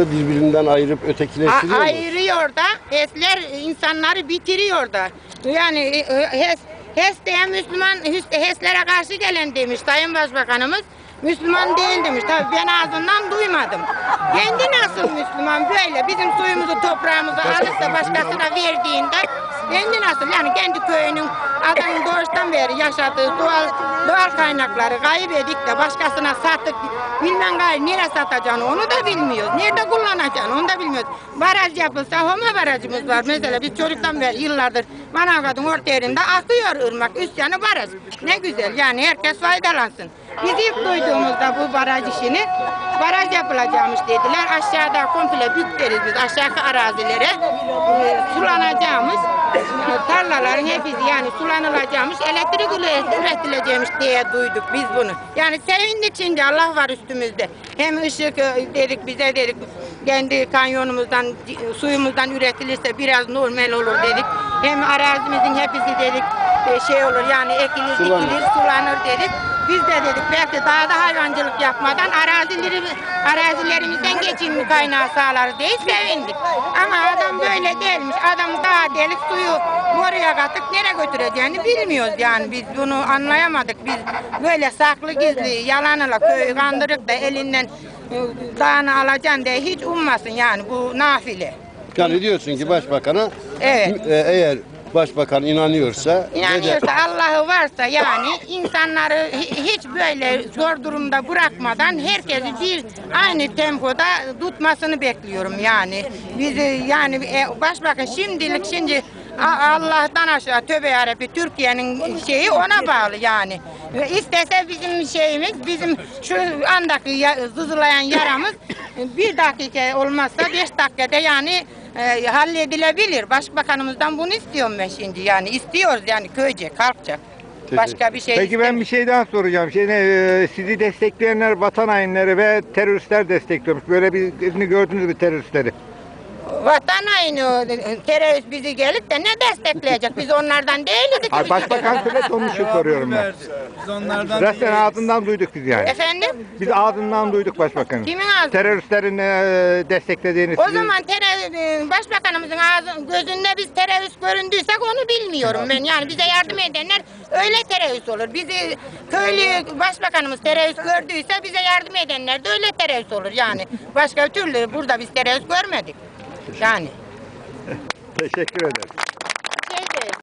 Birbirinden ayırıp A- ötekileştiriyor mu? ayırıyor da HES'ler insanları bitiriyor da. Yani e, HES, HES diye Müslüman HES- HES'lere karşı gelen demiş Sayın Başbakanımız. Müslüman değil demiş. Tabii ben ağzından duymadım. Kendi nasıl Müslüman böyle bizim suyumuzu toprağımızı alıp da başkasına verdiğinde kendi nasıl yani kendi köyünün adamın doğuştan beri yaşadığı doğal doğal kaynakları kaybedik de başkasına sattık bilmem gayrı nereye satacağını onu da bilmiyoruz. Nerede kullanacağını onu da bilmiyoruz. Baraj yapılsa homa barajımız var. Mesela biz çocuktan beri yıllardır Manavgat'ın orta yerinde akıyor ırmak. Üst yanı baraj. Ne güzel yani herkes faydalansın. Biz ilk duyduğumuzda bu baraj işini baraj yapılacakmış dediler. Aşağıda komple bükteriz biz aşağı arazilere e, tarlaların hepsi yani sulanılacakmış elektrik üre- üretileceğimiş diye duyduk biz bunu. Yani sevindik şimdi Allah var üstümüzde. Hem ışık e, dedik bize dedik kendi kanyonumuzdan c- suyumuzdan üretilirse biraz normal olur dedik. Hem arazimizin hepsi dedik e, şey olur yani ekilir Sulanır. dikilir sulanır dedik. Biz de dedik belki daha da hayvancılık yapmadan arazileri, arazilerimizden geçim kaynağı sağlarız diye sevindik. Ama adam böyle değilmiş. Adam daha delik suyu boruya katıp nereye götüreceğini bilmiyoruz yani. Biz bunu anlayamadık. Biz böyle saklı gizli yalanla köyü kandırıp da elinden e, dağını alacaksın diye hiç ummasın yani bu nafile. Yani diyorsun ki başbakana Evet. e, eğer başbakan inanıyorsa İnanıyorsa Allah'ı varsa yani insanları hi- hiç böyle zor durumda bırakmadan herkesi bir aynı tempoda tutmasını bekliyorum yani. Bizi yani e, başbakan şimdilik şimdi Allah'tan aşağı tövbe yarabbi Türkiye'nin şeyi ona bağlı yani. Ve İstese bizim şeyimiz bizim şu andaki ya- sızlayan yaramız bir dakika olmazsa beş dakikada yani e, halledilebilir. Başbakanımızdan bunu istiyorum ben şimdi yani istiyoruz yani köyce kalkacak. Başka bir şey Peki ben bir şey daha soracağım. Şey, ne, e, sizi destekleyenler vatan hainleri ve teröristler destekliyormuş. Böyle birini gördünüz mü teröristleri? Vatan haini terörist bizi gelip de ne destekleyecek? Biz onlardan değiliz ki. Bizi başbakan söyledi onun için soruyorum ben. Biz onlardan Zaten değiliz. ağzından duyduk biz yani. Efendim? Biz ağzından duyduk başbakanın. Kimin ağzı? Teröristlerin e, desteklediğini. O sizi- zaman terör, başbakanımızın ağzı, gözünde biz terörist göründüysek onu bilmiyorum ben. Yani bize yardım edenler öyle terörist olur. Bizi köylü başbakanımız terörist gördüyse bize yardım edenler de öyle terörist olur. Yani başka türlü burada biz terörist görmedik. Yani. Teşekkür ederim.